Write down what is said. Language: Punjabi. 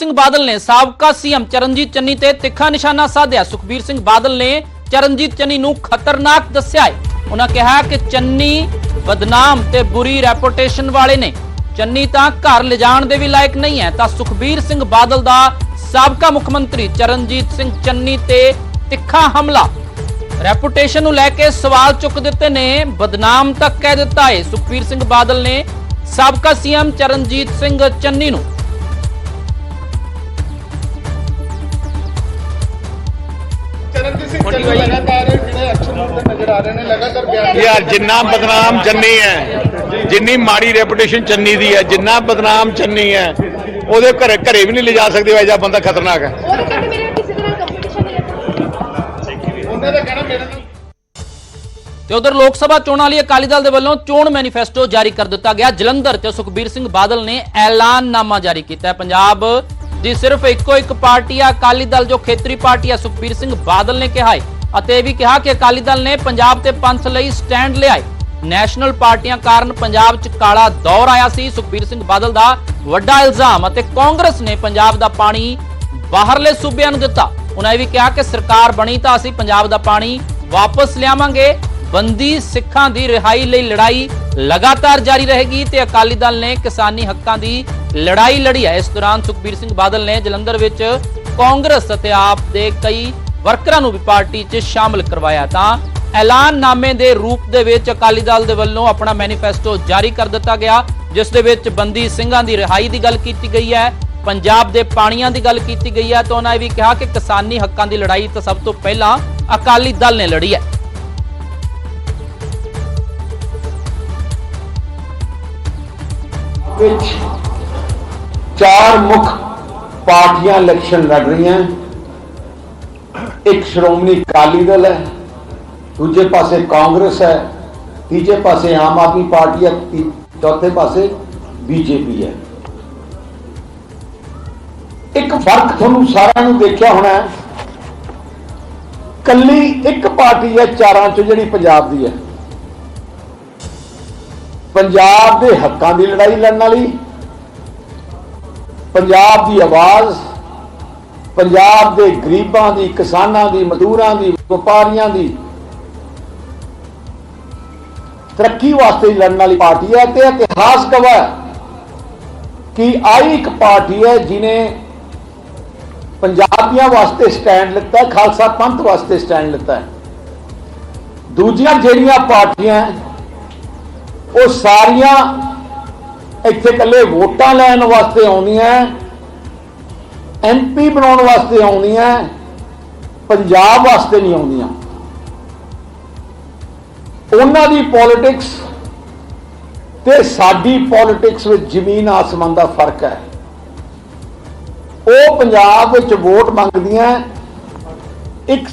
ਸਿੰਘ ਬਾਦਲ ਨੇ ਸਾਬਕਾ ਸੀਐਮ ਚਰਨਜੀਤ ਚੰਨੀ ਤੇ ਤਿੱਖਾ ਨਿਸ਼ਾਨਾ ਸਾਧਿਆ। ਸੁਖਬੀਰ ਸਿੰਘ ਬਾਦਲ ਨੇ ਚਰਨਜੀਤ ਚੰਨੀ ਨੂੰ ਖਤਰਨਾਕ ਦੱਸਿਆ ਹੈ ਉਹਨਾਂ ਕਿਹਾ ਕਿ ਚੰਨੀ ਬਦਨਾਮ ਤੇ ਬੁਰੀ ਰੈਪੂਟੇਸ਼ਨ ਵਾਲੇ ਨੇ। ਚੰਨੀ ਤਾਂ ਘਰ ਲਿਜਾਣ ਦੇ ਵੀ ਲਾਇਕ ਨਹੀਂ ਹੈ। ਤਾਂ ਸੁਖਬੀਰ ਸਿੰਘ ਬਾਦਲ ਦਾ ਸਾਬਕਾ ਮੁੱਖ ਮੰਤਰੀ ਚਰਨਜੀਤ ਸਿੰਘ ਚੰਨੀ ਤੇ ਤਿੱਖਾ ਹਮਲਾ। ਰੈਪੂਟੇਸ਼ਨ ਨੂੰ ਲੈ ਕੇ ਸਵਾਲ ਚੁੱਕ ਦਿੱਤੇ ਨੇ। ਬਦਨਾਮ ਤੱਕ ਕਹਿ ਦਿੱਤਾ ਹੈ ਸੁਖਬੀਰ ਸਿੰਘ ਬਾਦਲ ਨੇ ਸਾਬਕਾ ਸੀਐਮ ਚਰਨਜੀਤ ਸਿੰਘ ਚੰਨੀ ਨੂੰ। ਆ ਰਹੇ ਨੇ ਲਗਾਤਾਰ ਬਿਆਨ ਯਾਰ ਜਿੰਨਾ ਬਦਨਾਮ ਚੰਨੀ ਹੈ ਜਿੰਨੀ ਮਾੜੀ ਰੈਪੂਟੇਸ਼ਨ ਚੰਨੀ ਦੀ ਹੈ ਜਿੰਨਾ ਬਦਨਾਮ ਚੰਨੀ ਹੈ ਉਹਦੇ ਘਰੇ ਘਰੇ ਵੀ ਨਹੀਂ ਲਿਜਾ ਸਕਦੇ ਜਿਹਾ ਬੰਦਾ ਖਤਰਨਾਕ ਹੈ। ਤਾਂ ਕਹਿੰਦੇ ਮੇਰੇ ਨਾਲ ਕਿਸੇ ਦੇ ਨਾਲ ਕੰਪੀਟੀਸ਼ਨ ਨਹੀਂ ਹੈ ਉਹਨਾਂ ਦਾ ਕਹਿਣਾ ਮੇਰੇ ਨਾਲ ਤੇ ਉਧਰ ਲੋਕ ਸਭਾ ਚੋਣਾਂ ਲਈ ਅਕਾਲੀ ਦਲ ਦੇ ਵੱਲੋਂ ਚੋਣ ਮੈਨੀਫੈਸਟੋ ਜਾਰੀ ਕਰ ਦਿੱਤਾ ਗਿਆ। ਜਲੰਧਰ ਤੇ ਸੁਖਬੀਰ ਸਿੰਘ ਬਾਦਲ ਨੇ ਐਲਾਨਨਾਮਾ ਜਾਰੀ ਕੀਤਾ ਹੈ। ਪੰਜਾਬ ਦੀ ਸਿਰਫ ਇੱਕੋ ਇੱਕ ਪਾਰਟੀ ਆ ਅਕਾਲੀ ਦਲ ਜੋ ਖੇਤਰੀ ਪਾਰਟੀ ਆ ਸੁਖਬੀਰ ਸਿੰਘ ਬਾਦਲ ਨੇ ਕਿਹਾ ਹੈ। ਅਤੇ ਇਹ ਵੀ ਕਿਹਾ ਕਿ ਅਕਾਲੀ ਦਲ ਨੇ ਪੰਜਾਬ ਤੇ ਪੰਥ ਲਈ ਸਟੈਂਡ ਲਿਆਏ। ਨੈਸ਼ਨਲ ਪਾਰਟੀਆਂ ਕਾਰਨ ਪੰਜਾਬ 'ਚ ਕਾਲਾ ਦੌਰ ਆਇਆ ਸੀ। ਸੁਖਬੀਰ ਸਿੰਘ ਬਾਦਲ ਦਾ ਵੱਡਾ ਇਲਜ਼ਾਮ ਅਤੇ ਕਾਂਗਰਸ ਨੇ ਪੰਜਾਬ ਦਾ ਪਾਣੀ ਬਾਹਰਲੇ ਸੂਬਿਆਂ ਨੂੰ ਦਿੱਤਾ। ਉਹਨਾਂ ਇਹ ਵੀ ਕਿਹਾ ਕਿ ਸਰਕਾਰ ਬਣੀ ਤਾਂ ਅਸੀਂ ਪੰਜਾਬ ਦਾ ਪਾਣੀ ਵਾਪਸ ਲਿਆਵਾਂਗੇ। ਬੰਦੀ ਸਿੱਖਾਂ ਦੀ ਰਿਹਾਈ ਲਈ ਲੜਾਈ ਲਗਾਤਾਰ ਜਾਰੀ ਰਹੇਗੀ ਤੇ ਅਕਾਲੀ ਦਲ ਨੇ ਕਿਸਾਨੀ ਹੱਕਾਂ ਦੀ ਲੜਾਈ ਲੜੀ ਹੈ। ਇਸ ਦੌਰਾਨ ਸੁਖਬੀਰ ਸਿੰਘ ਬਾਦਲ ਨੇ ਜਲੰਧਰ ਵਿੱਚ ਕਾਂਗਰਸ ਅਤੇ ਆਪ ਦੇ ਕਈ ਵਰਕਰਾਂ ਨੂੰ ਵੀ ਪਾਰਟੀ 'ਚ ਸ਼ਾਮਲ ਕਰਵਾਇਆ ਤਾਂ ਐਲਾਨਨਾਮੇ ਦੇ ਰੂਪ ਦੇ ਵਿੱਚ ਅਕਾਲੀ ਦਲ ਦੇ ਵੱਲੋਂ ਆਪਣਾ ਮੈਨੀਫੈਸਟੋ ਜਾਰੀ ਕਰ ਦਿੱਤਾ ਗਿਆ, ਜਿਸ ਦੇ ਵਿੱਚ ਬੰਦੀ ਸਿੰਘਾਂ ਦੀ ਰਿਹਾਈ ਦੀ ਗੱਲ ਕੀਤੀ ਗਈ ਹੈ, ਪੰਜਾਬ ਦੇ ਪਾਣੀਆਂ ਦੀ ਗੱਲ ਕੀਤੀ ਗਈ ਹੈ, ਤਾਂ ਉਹਨਾਂ ਇਹ ਵੀ ਕਿਹਾ ਕਿ ਕਿਸਾਨੀ ਹੱਕਾਂ ਦੀ ਲੜਾਈ ਤਾਂ ਸਭ ਤੋਂ ਪਹਿਲਾਂ ਅਕਾਲੀ ਦਲ ਨੇ ਲੜੀ ਹੈ। ਵਿੱਚ ਚਾਰ ਮੁੱਖ ਪਾਰਟੀਆਂ ਇਲੈਕਸ਼ਨ ਲੜ ਰਹੀਆਂ। ਇੱਕ ਸ਼੍ਰੋਮਣੀ ਅਕਾਲੀ ਦਲ ਹੈ, ਦੂਜੇ ਪਾਸੇ ਕਾਂਗਰਸ ਹੈ, ਤੀਜੇ ਪਾਸੇ ਆਮ ਆਦਮੀ ਪਾਰਟੀ ਹੈ ਚੌਥੇ ਪਾਸੇ ਬੀਜੇਪੀ ਹੈ। ਇੱਕ ਫ਼ਰਕ ਤੁਹਾਨੂੰ ਸਾਰਿਆਂ ਨੂੰ ਦੇਖਿਆ ਹੋਣਾ ਹੈ ਕੱਲੀ ਇੱਕ ਪਾਰਟੀ ਹੈ, ਚਾਰਾਂ ਚੋਂ ਜਿਹੜੀ ਪੰਜਾਬ ਦੀ ਹੈ। ਪੰਜਾਬ ਦੇ ਹੱਕਾਂ ਦੀ ਲੜਾਈ ਲੜਨ ਵਾਲੀ, ਪੰਜਾਬ ਦੀ ਆਵਾਜ਼ ਪੰਜਾਬ ਦੇ ਗਰੀਬਾਂ ਦੀ, ਕਿਸਾਨਾਂ ਦੀ, ਮਜ਼ਦੂਰਾਂ ਦੀ, ਵਪਾਰੀਆਂ ਦੀ ਤਰੱਕੀ ਵਾਸਤੇ ਲੜਨ ਵਾਲੀ ਪਾਰਟੀ ਹੈ ਤੇ ਇਤਿਹਾਸ ਗਵਾਹ ਹੈ ਕਿ ਆਈ ਇੱਕ ਪਾਰਟੀ ਹੈ ਜਿਨੇ ਪੰਜਾਬੀਆਂ ਵਾਸਤੇ ਸਟੈਂਡ ਲਿੱਤਾ ਖਾਲਸਾ ਪੰਥ ਵਾਸਤੇ ਸਟੈਂਡ ਲਿੱਤਾ ਦੂਜੀਆਂ ਜਿਹੜੀਆਂ ਪਾਰਟੀਆਂ ਉਹ ਸਾਰੀਆਂ ਇੱਥੇ ਇਕੱਲੇ ਵੋਟਾਂ ਲੈਣ ਵਾਸਤੇ ਆਉਂਦੀਆਂ ਐਮਪੀ ਬਣਾਉਣ ਵਾਸਤੇ ਆਉਂਦੀਆਂ, ਪੰਜਾਬ ਵਾਸਤੇ ਨਹੀਂ ਆਉਂਦੀਆਂ। ਉਹਨਾਂ ਦੀ ਪੋਲਿਟਿਕਸ ਤੇ ਸਾਡੀ ਪੋਲਿਟਿਕਸ ਵਿੱਚ ਜ਼ਮੀਨ ਆਸਮਾਨ ਦਾ ਫ਼ਰਕ ਹੈ। ਉਹ ਪੰਜਾਬ ਵਿੱਚ ਵੋਟ ਮੰਗਦੀਆਂ, ਇੱਕ